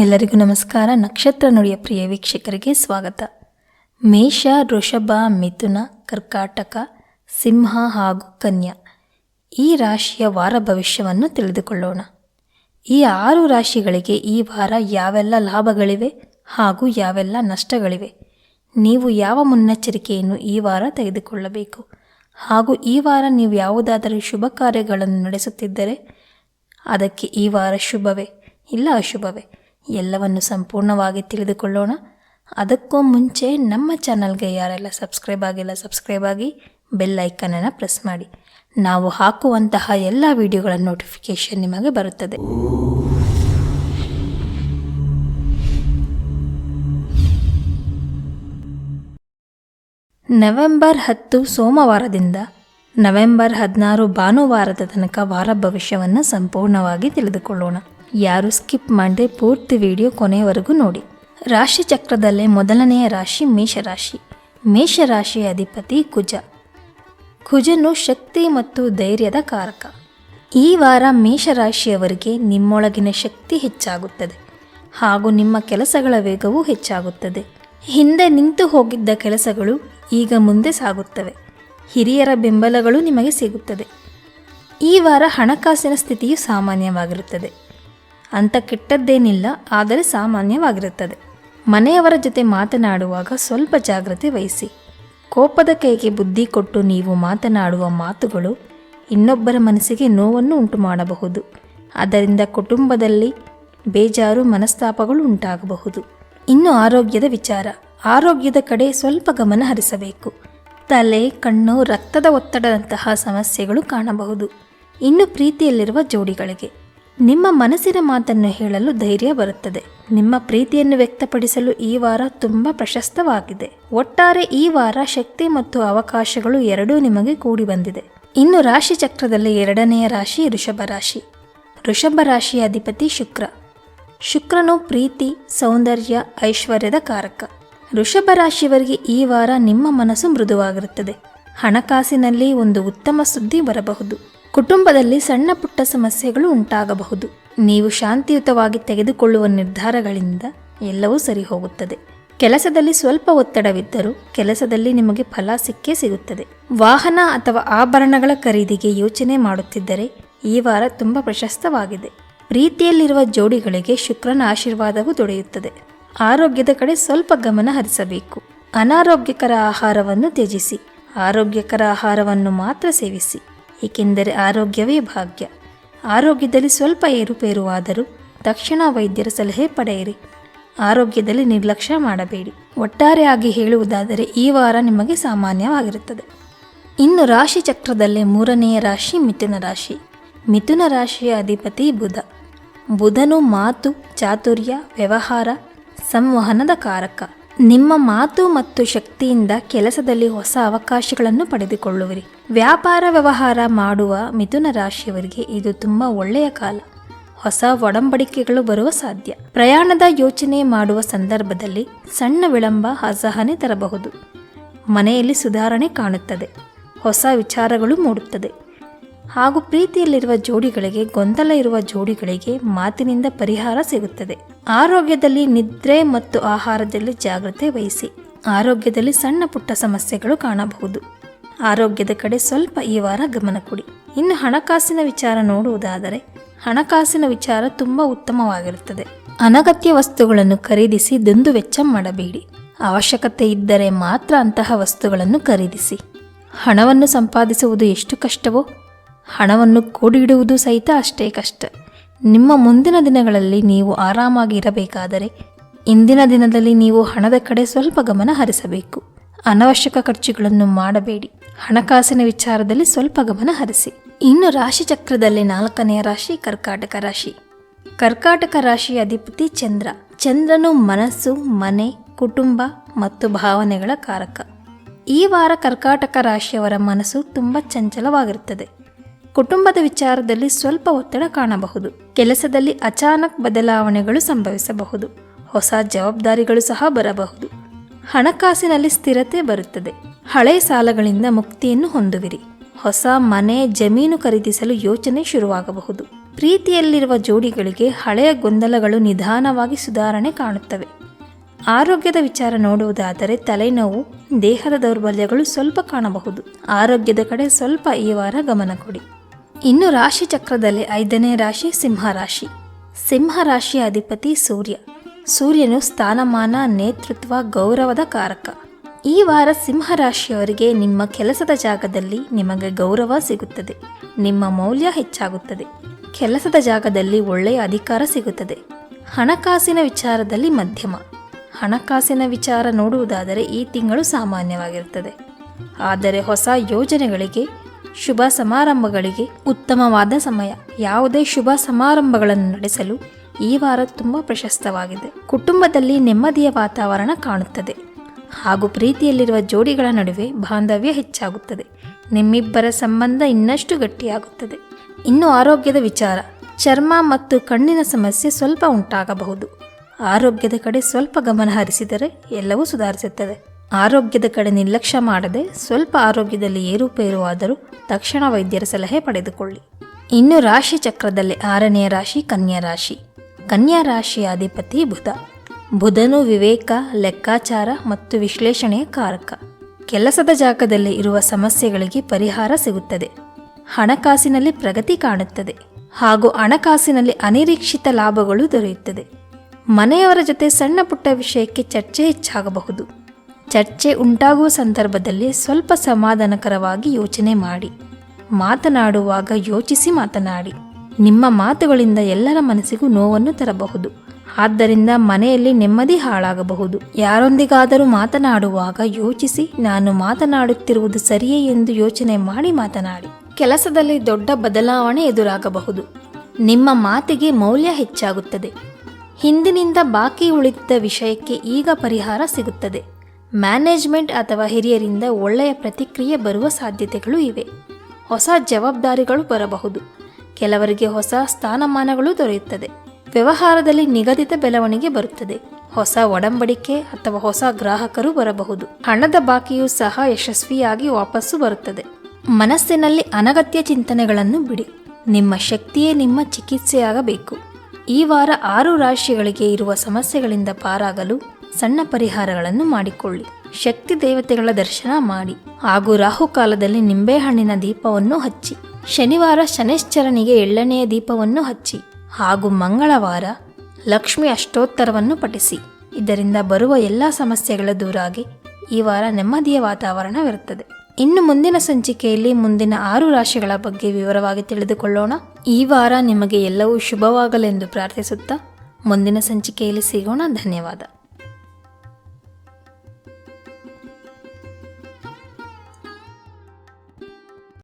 ಎಲ್ಲರಿಗೂ ನಮಸ್ಕಾರ. ನಕ್ಷತ್ರ ನುಡಿಯ ಪ್ರಿಯ ವೀಕ್ಷಕರಿಗೆ ಸ್ವಾಗತ. ಮೇಷ, ವೃಷಭ, ಮಿಥುನ, ಕರ್ಕಾಟಕ, ಸಿಂಹ ಹಾಗೂ ಕನ್ಯಾ. ಈ ರಾಶಿಯ ವಾರ ಭವಿಷ್ಯವನ್ನು ತಿಳಿದುಕೊಳ್ಳೋಣ. ಈ ಆರು ರಾಶಿಗಳಿಗೆ ಈ ವಾರ ಯಾವೆಲ್ಲ ಲಾಭಗಳಿವೆ ಹಾಗೂ ಯಾವೆಲ್ಲ ನಷ್ಟಗಳಿವೆ? ನೀವು ಯಾವ ಮುನ್ನೆಚ್ಚರಿಕೆಯನ್ನು ಈ ವಾರ ತೆಗೆದುಕೊಳ್ಳಬೇಕು? ಹಾಗೂ ಈ ವಾರ ನೀವು ಯಾವುದಾದರೂ ಶುಭ ಕಾರ್ಯಗಳನ್ನು ನಡೆಸುತ್ತಿದ್ದರೆ, ಅದಕ್ಕೆ ಈ ವಾರ ಶುಭವೇ, ಇಲ್ಲ ಅಶುಭವೇ? ಎಲ್ಲವನ್ನು ಸಂಪೂರ್ಣವಾಗಿ ತಿಳಿದುಕೊಳ್ಳೋಣ. ಅದಕ್ಕೂ ಮುಂಚೆ ನಮ್ಮ ಚಾನಲ್ಗೆ ಯಾರೆಲ್ಲ ಸಬ್ಸ್ಕ್ರೈಬ್ ಆಗಿಲ್ಲ, ಸಬ್ಸ್ಕ್ರೈಬ್ ಆಗಿ ಬೆಲ್ ಐಕನನ್ನು ಪ್ರೆಸ್ ಮಾಡಿ. ನಾವು ಹಾಕುವಂತಹ ಎಲ್ಲ ವಿಡಿಯೋಗಳ ನೋಟಿಫಿಕೇಷನ್ ನಿಮಗೆ ಬರುತ್ತದೆ. ನವೆಂಬರ್ ಹತ್ತು ಸೋಮವಾರದಿಂದ ನವೆಂಬರ್ ಹದಿನಾರು ಭಾನುವಾರದ ತನಕ ವಾರ ಭವಿಷ್ಯವನ್ನು ಸಂಪೂರ್ಣವಾಗಿ ತಿಳಿದುಕೊಳ್ಳೋಣ. ಯಾರು ಸ್ಕಿಪ್ ಮಾಡದೆ ಪೂರ್ತಿ ವಿಡಿಯೋ ಕೊನೆಯವರೆಗೂ ನೋಡಿ. ರಾಶಿ ಚಕ್ರದಲ್ಲೇ ಮೊದಲನೆಯ ರಾಶಿ ಮೇಷರಾಶಿ. ಮೇಷರಾಶಿಯ ಅಧಿಪತಿ ಕುಜ. ಕುಜನು ಶಕ್ತಿ ಮತ್ತು ಧೈರ್ಯದ ಕಾರಕ. ಈ ವಾರ ಮೇಷರಾಶಿಯವರಿಗೆ ನಿಮ್ಮೊಳಗಿನ ಶಕ್ತಿ ಹೆಚ್ಚಾಗುತ್ತದೆ. ಹಾಗೂ ನಿಮ್ಮ ಕೆಲಸಗಳ ವೇಗವೂ ಹೆಚ್ಚಾಗುತ್ತದೆ. ಹಿಂದೆ ನಿಂತು ಹೋಗಿದ್ದ ಕೆಲಸಗಳು ಈಗ ಮುಂದೆ ಸಾಗುತ್ತವೆ. ಹಿರಿಯರ ಬೆಂಬಲಗಳು ನಿಮಗೆ ಸಿಗುತ್ತದೆ. ಈ ವಾರ ಹಣಕಾಸಿನ ಸ್ಥಿತಿಯು ಸಾಮಾನ್ಯವಾಗಿರುತ್ತದೆ. ಅಂಥ ಕೆಟ್ಟದ್ದೇನಿಲ್ಲ, ಆದರೆ ಸಾಮಾನ್ಯವಾಗಿರುತ್ತದೆ. ಮನೆಯವರ ಜೊತೆ ಮಾತನಾಡುವಾಗ ಸ್ವಲ್ಪ ಜಾಗ್ರತೆ ವಹಿಸಿ. ಕೋಪದ ಕೈಗೆ ಬುದ್ಧಿ ಕೊಟ್ಟು ನೀವು ಮಾತನಾಡುವ ಮಾತುಗಳು ಇನ್ನೊಬ್ಬರ ಮನಸ್ಸಿಗೆ ನೋವನ್ನು ಉಂಟು ಮಾಡಬಹುದು ಅದರಿಂದ ಕುಟುಂಬದಲ್ಲಿ ಬೇಜಾರು, ಮನಸ್ತಾಪಗಳು ಉಂಟಾಗಬಹುದು. ಇನ್ನು ಆರೋಗ್ಯದ ವಿಚಾರ. ಆರೋಗ್ಯದ ಕಡೆ ಸ್ವಲ್ಪ ಗಮನ ಹರಿಸಬೇಕು. ತಲೆ, ಕಣ್ಣು, ರಕ್ತದ ಒತ್ತಡದಂತಹ ಸಮಸ್ಯೆಗಳು ಕಾಣಬಹುದು. ಇನ್ನು ಪ್ರೀತಿಯಲ್ಲಿರುವ ಜೋಡಿಗಳಿಗೆ. ನಿಮ್ಮ ಮನಸ್ಸಿನ ಮಾತನ್ನು ಹೇಳಲು ಧೈರ್ಯ ಬರುತ್ತದೆ. ನಿಮ್ಮ ಪ್ರೀತಿಯನ್ನು ವ್ಯಕ್ತಪಡಿಸಲು ಈ ವಾರ ತುಂಬ ಪ್ರಶಸ್ತವಾಗಿದೆ. ಒಟ್ಟಾರೆ ಈ ವಾರ ಶಕ್ತಿ ಮತ್ತು ಅವಕಾಶಗಳು ಎರಡೂ ನಿಮಗೆ ಕೂಡಿ ಬಂದಿದೆ. ಇನ್ನು ರಾಶಿ ಚಕ್ರದಲ್ಲಿ ಎರಡನೆಯ ರಾಶಿ ಋಷಭ ರಾಶಿ. ಋಷಭ ರಾಶಿಯ ಅಧಿಪತಿ ಶುಕ್ರ. ಶುಕ್ರನು ಪ್ರೀತಿ, ಸೌಂದರ್ಯ, ಐಶ್ವರ್ಯದ ಕಾರಕ. ಋಷಭ ರಾಶಿಯವರಿಗೆ ಈ ವಾರ ನಿಮ್ಮ ಮನಸ್ಸು ಮೃದುವಾಗಿರುತ್ತದೆ. ಹಣಕಾಸಿನಲ್ಲಿ ಒಂದು ಉತ್ತಮ ಸುದ್ದಿ ಬರಬಹುದು. ಕುಟುಂಬದಲ್ಲಿ ಸಣ್ಣ ಪುಟ್ಟ ಸಮಸ್ಯೆಗಳು ಉಂಟಾಗಬಹುದು. ನೀವು ಶಾಂತಿಯುತವಾಗಿ ತೆಗೆದುಕೊಳ್ಳುವ ನಿರ್ಧಾರಗಳಿಂದ ಎಲ್ಲವೂ ಸರಿ ಹೋಗುತ್ತದೆ. ಕೆಲಸದಲ್ಲಿ ಸ್ವಲ್ಪ ಒತ್ತಡವಿದ್ದರೂ ಕೆಲಸದಲ್ಲಿ ನಿಮಗೆ ಫಲ ಸಿಕ್ಕೇ ಸಿಗುತ್ತದೆ. ವಾಹನ ಅಥವಾ ಆಭರಣಗಳ ಖರೀದಿಗೆ ಯೋಚನೆ ಮಾಡುತ್ತಿದ್ದರೆ ಈ ವಾರ ತುಂಬ ಪ್ರಶಸ್ತವಾಗಿದೆ. ಪ್ರೀತಿಯಲ್ಲಿರುವ ಜೋಡಿಗಳಿಗೆ ಶುಕ್ರನ ಆಶೀರ್ವಾದವೂ ದೊರೆಯುತ್ತದೆ. ಆರೋಗ್ಯದ ಕಡೆ ಸ್ವಲ್ಪ ಗಮನ ಹರಿಸಬೇಕು. ಅನಾರೋಗ್ಯಕರ ಆಹಾರವನ್ನು ತ್ಯಜಿಸಿ. ಆರೋಗ್ಯಕರ ಆಹಾರವನ್ನು ಮಾತ್ರ ಸೇವಿಸಿ. ಏಕೆಂದರೆ ಆರೋಗ್ಯವೇ ಭಾಗ್ಯ. ಆರೋಗ್ಯದಲ್ಲಿ ಸ್ವಲ್ಪ ಏರುಪೇರುವಾದರೂ ತಕ್ಷಣ ವೈದ್ಯರ ಸಲಹೆ ಪಡೆಯಿರಿ. ಆರೋಗ್ಯದಲ್ಲಿ ನಿರ್ಲಕ್ಷ್ಯ ಮಾಡಬೇಡಿ. ಒಟ್ಟಾರೆಯಾಗಿ ಹೇಳುವುದಾದರೆ ಈ ವಾರ ನಿಮಗೆ ಸಾಮಾನ್ಯವಾಗಿರುತ್ತದೆ. ಇನ್ನು ರಾಶಿ ಚಕ್ರದಲ್ಲೇ ಮೂರನೆಯ ರಾಶಿ ಮಿಥುನ ರಾಶಿ. ಮಿಥುನ ರಾಶಿಯ ಅಧಿಪತಿ ಬುಧ. ಬುಧನು ಮಾತು, ಚಾತುರ್ಯ, ವ್ಯವಹಾರ, ಸಂವಹನದ ಕಾರಕ. ನಿಮ್ಮ ಮಾತು ಮತ್ತು ಶಕ್ತಿಯಿಂದ ಕೆಲಸದಲ್ಲಿ ಹೊಸ ಅವಕಾಶಗಳನ್ನು ಪಡೆದುಕೊಳ್ಳುವಿರಿ. ವ್ಯಾಪಾರ ವ್ಯವಹಾರ ಮಾಡುವ ಮಿಥುನ ರಾಶಿಯವರಿಗೆ ಇದು ತುಂಬ ಒಳ್ಳೆಯ ಕಾಲ. ಹೊಸ ಒಡಂಬಡಿಕೆಗಳು ಬರುವ ಸಾಧ್ಯ. ಪ್ರಯಾಣದ ಯೋಚನೆ ಮಾಡುವ ಸಂದರ್ಭದಲ್ಲಿ ಸಣ್ಣ ವಿಳಂಬ ಅಸಹನೆ ತರಬಹುದು. ಮನೆಯಲ್ಲಿ ಸುಧಾರಣೆ ಕಾಣುತ್ತದೆ. ಹೊಸ ವಿಚಾರಗಳು ಮೂಡುತ್ತದೆ. ಹಾಗೂ ಪ್ರೀತಿಯಲ್ಲಿರುವ ಜೋಡಿಗಳಿಗೆ ಗೊಂದಲ ಇರುವ ಜೋಡಿಗಳಿಗೆ ಮಾತಿನಿಂದ ಪರಿಹಾರ ಸಿಗುತ್ತದೆ. ಆರೋಗ್ಯದಲ್ಲಿ ನಿದ್ರೆ ಮತ್ತು ಆಹಾರದಲ್ಲಿ ಜಾಗ್ರತೆ ವಹಿಸಿ. ಆರೋಗ್ಯದಲ್ಲಿ ಸಣ್ಣ ಪುಟ್ಟ ಸಮಸ್ಯೆಗಳು ಕಾಣಬಹುದು. ಆರೋಗ್ಯದ ಕಡೆ ಸ್ವಲ್ಪ ಈ ವಾರ ಗಮನ ಕೊಡಿ. ಇನ್ನು ಹಣಕಾಸಿನ ವಿಚಾರ ನೋಡುವುದಾದರೆ, ಹಣಕಾಸಿನ ವಿಚಾರ ತುಂಬ ಉತ್ತಮವಾಗಿರುತ್ತದೆ. ಅನಗತ್ಯ ವಸ್ತುಗಳನ್ನು ಖರೀದಿಸಿ ದುಂದು ವೆಚ್ಚ ಮಾಡಬೇಡಿ. ಅವಶ್ಯಕತೆ ಇದ್ದರೆ ಮಾತ್ರ ಅಂತಹ ವಸ್ತುಗಳನ್ನು ಖರೀದಿಸಿ. ಹಣವನ್ನು ಸಂಪಾದಿಸುವುದು ಎಷ್ಟು ಕಷ್ಟವೋ ಹಣವನ್ನು ಕೂಡಿಡುವುದು ಸಹಿತ ಅಷ್ಟೇ ಕಷ್ಟ. ನಿಮ್ಮ ಮುಂದಿನ ದಿನಗಳಲ್ಲಿ ನೀವು ಆರಾಮಾಗಿ ಇರಬೇಕಾದರೆ ಇಂದಿನ ದಿನದಲ್ಲಿ ನೀವು ಹಣದ ಕಡೆ ಸ್ವಲ್ಪ ಗಮನ ಹರಿಸಬೇಕು. ಅನವಶ್ಯಕ ಖರ್ಚುಗಳನ್ನು ಮಾಡಬೇಡಿ. ಹಣಕಾಸಿನ ವಿಚಾರದಲ್ಲಿ ಸ್ವಲ್ಪ ಗಮನ ಹರಿಸಿ. ಇನ್ನು ರಾಶಿ ಚಕ್ರದಲ್ಲಿ ನಾಲ್ಕನೆಯ ರಾಶಿ ಕರ್ಕಾಟಕ ರಾಶಿ. ಕರ್ಕಾಟಕ ರಾಶಿಯ ಅಧಿಪತಿ ಚಂದ್ರ. ಚಂದ್ರನು ಮನಸ್ಸು, ಮನೆ, ಕುಟುಂಬ ಮತ್ತು ಭಾವನೆಗಳ ಕಾರಕ. ಈ ವಾರ ಕರ್ಕಾಟಕ ರಾಶಿಯವರ ಮನಸ್ಸು ತುಂಬ ಚಂಚಲವಾಗಿರುತ್ತದೆ. ಕುಟುಂಬದ ವಿಚಾರದಲ್ಲಿ ಸ್ವಲ್ಪ ಒತ್ತಡ ಕಾಣಬಹುದು. ಕೆಲಸದಲ್ಲಿ ಅಚಾನಕ್ ಬದಲಾವಣೆಗಳು ಸಂಭವಿಸಬಹುದು. ಹೊಸ ಜವಾಬ್ದಾರಿಗಳು ಸಹ ಬರಬಹುದು. ಹಣಕಾಸಿನಲ್ಲಿ ಸ್ಥಿರತೆ ಬರುತ್ತದೆ. ಹಳೆ ಸಾಲಗಳಿಂದ ಮುಕ್ತಿಯನ್ನು ಹೊಂದುವಿರಿ. ಹೊಸ ಮನೆ, ಜಮೀನು ಖರೀದಿಸಲು ಯೋಚನೆ ಶುರುವಾಗಬಹುದು. ಪ್ರೀತಿಯಲ್ಲಿರುವ ಜೋಡಿಗಳಿಗೆ ಹಳೆಯ ಗೊಂದಲಗಳು ನಿಧಾನವಾಗಿ ಸುಧಾರಣೆ ಕಾಣುತ್ತವೆ. ಆರೋಗ್ಯದ ವಿಚಾರ ನೋಡುವುದಾದರೆ ತಲೆನೋವು, ದೇಹದ ದೌರ್ಬಲ್ಯಗಳು ಸ್ವಲ್ಪ ಕಾಣಬಹುದು. ಆರೋಗ್ಯದ ಕಡೆ ಸ್ವಲ್ಪ ಈ ವಾರ ಗಮನ ಕೊಡಿ. ಇನ್ನು ರಾಶಿ ಚಕ್ರದಲ್ಲಿ ಐದನೇ ರಾಶಿ ಸಿಂಹ ರಾಶಿ. ಸಿಂಹ ರಾಶಿಯ ಅಧಿಪತಿ ಸೂರ್ಯ. ಸೂರ್ಯನು ಸ್ಥಾನಮಾನ, ನೇತೃತ್ವ, ಗೌರವದ ಕಾರಕ. ಈ ವಾರ ಸಿಂಹ ರಾಶಿಯವರಿಗೆ ನಿಮ್ಮ ಕೆಲಸದ ಜಾಗದಲ್ಲಿ ನಿಮಗೆ ಗೌರವ ಸಿಗುತ್ತದೆ. ನಿಮ್ಮ ಮೌಲ್ಯ ಹೆಚ್ಚಾಗುತ್ತದೆ. ಕೆಲಸದ ಜಾಗದಲ್ಲಿ ಒಳ್ಳೆಯ ಅಧಿಕಾರ ಸಿಗುತ್ತದೆ. ಹಣಕಾಸಿನ ವಿಚಾರದಲ್ಲಿ ಮಧ್ಯಮ. ಹಣಕಾಸಿನ ವಿಚಾರ ನೋಡುವುದಾದರೆ ಈ ತಿಂಗಳು ಸಾಮಾನ್ಯವಾಗಿರುತ್ತದೆ. ಆದರೆ ಹೊಸ ಯೋಜನೆಗಳಿಗೆ ಶುಭ ಸಮಾರಂಭಗಳಿಗೆ ಉತ್ತಮವಾದ ಸಮಯ. ಯಾವುದೇ ಶುಭ ಸಮಾರಂಭಗಳನ್ನು ನಡೆಸಲು ಈ ವಾರ ತುಂಬ ಪ್ರಶಸ್ತವಾಗಿದೆ. ಕುಟುಂಬದಲ್ಲಿ ನೆಮ್ಮದಿಯ ವಾತಾವರಣ ಕಾಣುತ್ತದೆ. ಹಾಗೂ ಪ್ರೀತಿಯಲ್ಲಿರುವ ಜೋಡಿಗಳ ನಡುವೆ ಬಾಂಧವ್ಯ ಹೆಚ್ಚಾಗುತ್ತದೆ. ನಿಮ್ಮಿಬ್ಬರ ಸಂಬಂಧ ಇನ್ನಷ್ಟು ಗಟ್ಟಿಯಾಗುತ್ತದೆ. ಇನ್ನು ಆರೋಗ್ಯದ ವಿಚಾರ. ಚರ್ಮ ಮತ್ತು ಕಣ್ಣಿನ ಸಮಸ್ಯೆ ಸ್ವಲ್ಪ ಉಂಟಾಗಬಹುದು. ಆರೋಗ್ಯದ ಕಡೆ ಸ್ವಲ್ಪ ಗಮನ ಹರಿಸಿದರೆ ಎಲ್ಲವೂ ಸುಧಾರಿಸುತ್ತದೆ. ಆರೋಗ್ಯದ ಕಡೆ ನಿರ್ಲಕ್ಷ್ಯ ಮಾಡದೆ ಸ್ವಲ್ಪ ಆರೋಗ್ಯದಲ್ಲಿ ಏರುಪೇರು ಆದರೂ ತಕ್ಷಣ ವೈದ್ಯರ ಸಲಹೆ ಪಡೆದುಕೊಳ್ಳಿ. ಇನ್ನು ರಾಶಿ ಚಕ್ರದಲ್ಲಿ ಆರನೆಯ ರಾಶಿ ಕನ್ಯಾ ರಾಶಿ. ಕನ್ಯಾ ರಾಶಿಯ ಅಧಿಪತಿ ಬುಧ. ಬುಧನು ವಿವೇಕ, ಲೆಕ್ಕಾಚಾರ ಮತ್ತು ವಿಶ್ಲೇಷಣೆಯ ಕಾರಕ. ಕೆಲಸದ ಜಾಗದಲ್ಲಿ ಇರುವ ಸಮಸ್ಯೆಗಳಿಗೆ ಪರಿಹಾರ ಸಿಗುತ್ತದೆ. ಹಣಕಾಸಿನಲ್ಲಿ ಪ್ರಗತಿ ಕಾಣುತ್ತದೆ. ಹಾಗೂ ಹಣಕಾಸಿನಲ್ಲಿ ಅನಿರೀಕ್ಷಿತ ಲಾಭಗಳು ದೊರೆಯುತ್ತದೆ. ಮನೆಯವರ ಜೊತೆ ಸಣ್ಣ ಪುಟ್ಟ ವಿಷಯಕ್ಕೆ ಚರ್ಚೆ ಹೆಚ್ಚಾಗಬಹುದು. ಚರ್ಚೆ ಉಂಟಾಗುವ ಸಂದರ್ಭದಲ್ಲಿ ಸ್ವಲ್ಪ ಸಮಾಧಾನಕರವಾಗಿ ಯೋಚನೆ ಮಾಡಿ. ಮಾತನಾಡುವಾಗ ಯೋಚಿಸಿ ಮಾತನಾಡಿ. ನಿಮ್ಮ ಮಾತುಗಳಿಂದ ಎಲ್ಲರ ಮನಸ್ಸಿಗೂ ನೋವನ್ನು ತರಬಹುದು. ಆದ್ದರಿಂದ ಮನೆಯಲ್ಲಿ ನೆಮ್ಮದಿ ಹಾಳಾಗಬಹುದು. ಯಾರೊಂದಿಗಾದರೂ ಮಾತನಾಡುವಾಗ ಯೋಚಿಸಿ, ನಾನು ಮಾತನಾಡುತ್ತಿರುವುದು ಸರಿಯೇ ಎಂದು ಯೋಚನೆ ಮಾಡಿ ಮಾತನಾಡಿ. ಕೆಲಸದಲ್ಲಿ ದೊಡ್ಡ ಬದಲಾವಣೆ ಎದುರಾಗಬಹುದು. ನಿಮ್ಮ ಮಾತಿಗೆ ಮೌಲ್ಯ ಹೆಚ್ಚಾಗುತ್ತದೆ. ಹಿಂದಿನಿಂದ ಬಾಕಿ ಉಳಿದಿದ್ದ ವಿಷಯಕ್ಕೆ ಈಗ ಪರಿಹಾರ ಸಿಗುತ್ತದೆ. ಮ್ಯಾನೇಜ್ಮೆಂಟ್ ಅಥವಾ ಹಿರಿಯರಿಂದ ಒಳ್ಳೆಯ ಪ್ರತಿಕ್ರಿಯೆ ಬರುವ ಸಾಧ್ಯತೆಗಳು ಇವೆ. ಹೊಸ ಜವಾಬ್ದಾರಿಗಳು ಬರಬಹುದು. ಕೆಲವರಿಗೆ ಹೊಸ ಸ್ಥಾನಮಾನಗಳು ದೊರೆಯುತ್ತದೆ. ವ್ಯವಹಾರದಲ್ಲಿ ನಿಗದಿತ ಬೆಳವಣಿಗೆ ಬರುತ್ತದೆ. ಹೊಸ ಒಡಂಬಡಿಕೆ ಅಥವಾ ಹೊಸ ಗ್ರಾಹಕರು ಬರಬಹುದು. ಹಣದ ಬಾಕಿಯೂ ಸಹ ಯಶಸ್ವಿಯಾಗಿ ವಾಪಸ್ಸು ಬರುತ್ತದೆ. ಮನಸ್ಸಿನಲ್ಲಿ ಅನಗತ್ಯ ಚಿಂತನೆಗಳನ್ನು ಬಿಡಿ. ನಿಮ್ಮ ಶಕ್ತಿಯೇ ನಿಮ್ಮ ಚಿಕಿತ್ಸೆಯಾಗಬೇಕು. ಈ ವಾರ ಆರು ರಾಶಿಗಳಿಗೆ ಇರುವ ಸಮಸ್ಯೆಗಳಿಂದ ಪಾರಾಗಲು ಸಣ್ಣ ಪರಿಹಾರಗಳನ್ನು ಮಾಡಿಕೊಳ್ಳಿ. ಶಕ್ತಿ ದೇವತೆಗಳ ದರ್ಶನ ಮಾಡಿ. ಹಾಗೂ ರಾಹುಕಾಲದಲ್ಲಿ ನಿಂಬೆಹಣ್ಣಿನ ದೀಪವನ್ನು ಹಚ್ಚಿ. ಶನಿವಾರ ಶನೇಶ್ಚರನಿಗೆ ಎಳ್ಳನೆಯ ದೀಪವನ್ನು ಹಚ್ಚಿ. ಹಾಗೂ ಮಂಗಳವಾರ ಲಕ್ಷ್ಮಿ ಅಷ್ಟೋತ್ತರವನ್ನು ಪಠಿಸಿ. ಇದರಿಂದ ಬರುವ ಎಲ್ಲ ಸಮಸ್ಯೆಗಳ ದೂರಾಗಿ ಈ ವಾರ ನೆಮ್ಮದಿಯ ವಾತಾವರಣವಿರುತ್ತದೆ. ಇನ್ನು ಮುಂದಿನ ಸಂಚಿಕೆಯಲ್ಲಿ ಮುಂದಿನ ಆರು ರಾಶಿಗಳ ಬಗ್ಗೆ ವಿವರವಾಗಿ ತಿಳಿದುಕೊಳ್ಳೋಣ. ಈ ವಾರ ನಿಮಗೆ ಎಲ್ಲವೂ ಶುಭವಾಗಲೆಂದು ಪ್ರಾರ್ಥಿಸುತ್ತಾ ಮುಂದಿನ ಸಂಚಿಕೆಯಲ್ಲಿ ಸಿಗೋಣ. ಧನ್ಯವಾದ.